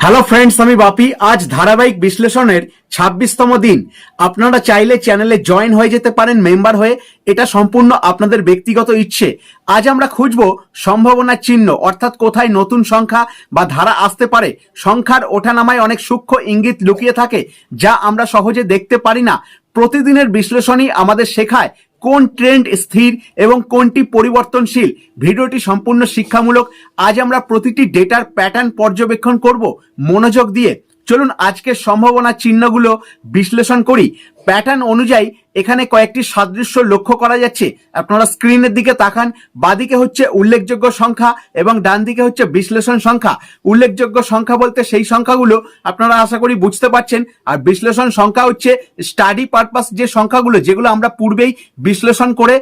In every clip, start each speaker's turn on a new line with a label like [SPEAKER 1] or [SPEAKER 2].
[SPEAKER 1] Hello friends আমি বাপি। আজ ধারাবাহিক বিশ্লেষণের ছাব্বিশতম দিন। আপনারা চাইলে চ্যানেলে জয়েন হয়ে যেতে পারেন মেম্বার হয়ে। এটা সম্পূর্ণ আপনাদের ব্যক্তিগত ইচ্ছে। আজ আমরা খুঁজব সম্ভাবনার চিহ্ন, অর্থাৎ কোথায় নতুন সংখ্যা বা ধারা আসতে পারে। সংখ্যার ওঠানামায় অনেক সূক্ষ্ম ইঙ্গিত লুকিয়ে থাকে, যা আমরা সহজে দেখতে পারি না। প্রতিদিনের বিশ্লেষণই আমাদের শেখায় কোন ট্রেন্ড স্থির এবং কোনটি পরিবর্তনশীল? ভিডিওটি সম্পূর্ণ শিক্ষামূলক। আজ আমরা প্রতিটি ডেটার প্যাটার্ন পর্যবেক্ষণ করব মনোযোগ দিয়ে। চলুন আজকের সম্ভাবনা চিহ্নগুলো বিশ্লেষণ করি। প্যাটার্ন অনুযায়ী এখানে কয়েকটি সাদৃশ্য লক্ষ্য করা যাচ্ছে। আপনারা স্ক্রিনের দিকে তাকান, বাদিকে হচ্ছে উল্লেখযোগ্য সংখ্যা এবং ডান দিকে হচ্ছে বিশ্লেষণ সংখ্যা। উল্লেখযোগ্য সংখ্যা বলতে সেই সংখ্যাগুলো আপনারা আশা করি বুঝতে পারছেন। আর বিশ্লেষণ সংখ্যা হচ্ছে স্টাডি পারপাস যে সংখ্যাগুলো, যেগুলো আমরা পূর্বেই বিশ্লেষণ করে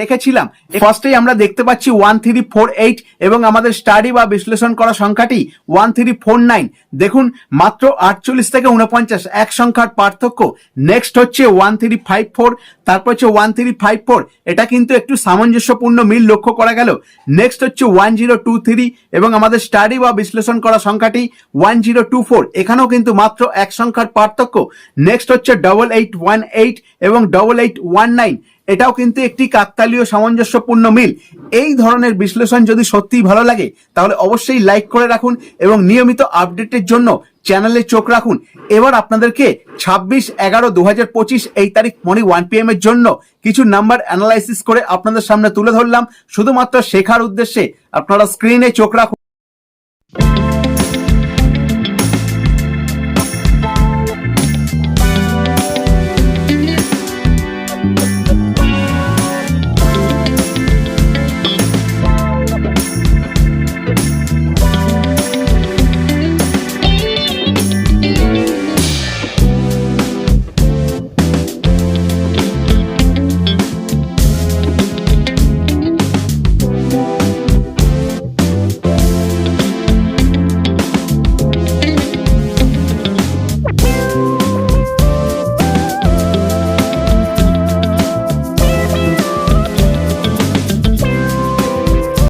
[SPEAKER 1] রেখেছিলাম। ফার্স্টেই আমরা দেখতে পাচ্ছি ওয়ান থ্রি ফোর এইট এবং আমাদের স্টাডি বা বিশ্লেষণ করা সংখ্যাটি ওয়ান থ্রি ফোর নাইন। দেখুন, মাত্র আটচল্লিশ থেকে উনপঞ্চাশ এক সংখ্যার পার্থক্য। নেক্সট হচ্ছে ওয়ান থ্রি ফাইভ ফোর তারপর হচ্ছে ওয়ান থ্রি ফাইভ ফোর এটা কিন্তু একটু সামঞ্জস্যপূর্ণ মিল লক্ষ্য করা গেল। নেক্সট হচ্ছে ওয়ান জিরো টু থ্রি এবং আমাদের স্টাডি বা বিশ্লেষণ করা সংখ্যাটি ওয়ান জিরো টু ফোর এখানেও কিন্তু মাত্র এক সংখ্যার পার্থক্য। নেক্সট হচ্ছে ডবল এইট ওয়ান এইট এবং ডবল এইট ওয়ান নাইন এটাও কিন্তু একটি কাকতালীয় সামঞ্জস্যপূর্ণ মিল। এই ধরনের বিশ্লেষণ যদি সত্যিই ভালো লাগে, তাহলে অবশ্যই লাইক করে রাখুন এবং নিয়মিত আপডেটের জন্য চ্যানেলে চোখ রাখুন। এবার আপনাদেরকে ছাব্বিশ এগারো দু হাজার পঁচিশ এই তারিখ মর্নিং ওয়ান পি এম এর জন্য কিছু নাম্বার অ্যানালাইসিস করে আপনাদের সামনে তুলে ধরলাম। শুধুমাত্র শেখার উদ্দেশ্যে আপনারা স্ক্রিনে চোখ রাখুন।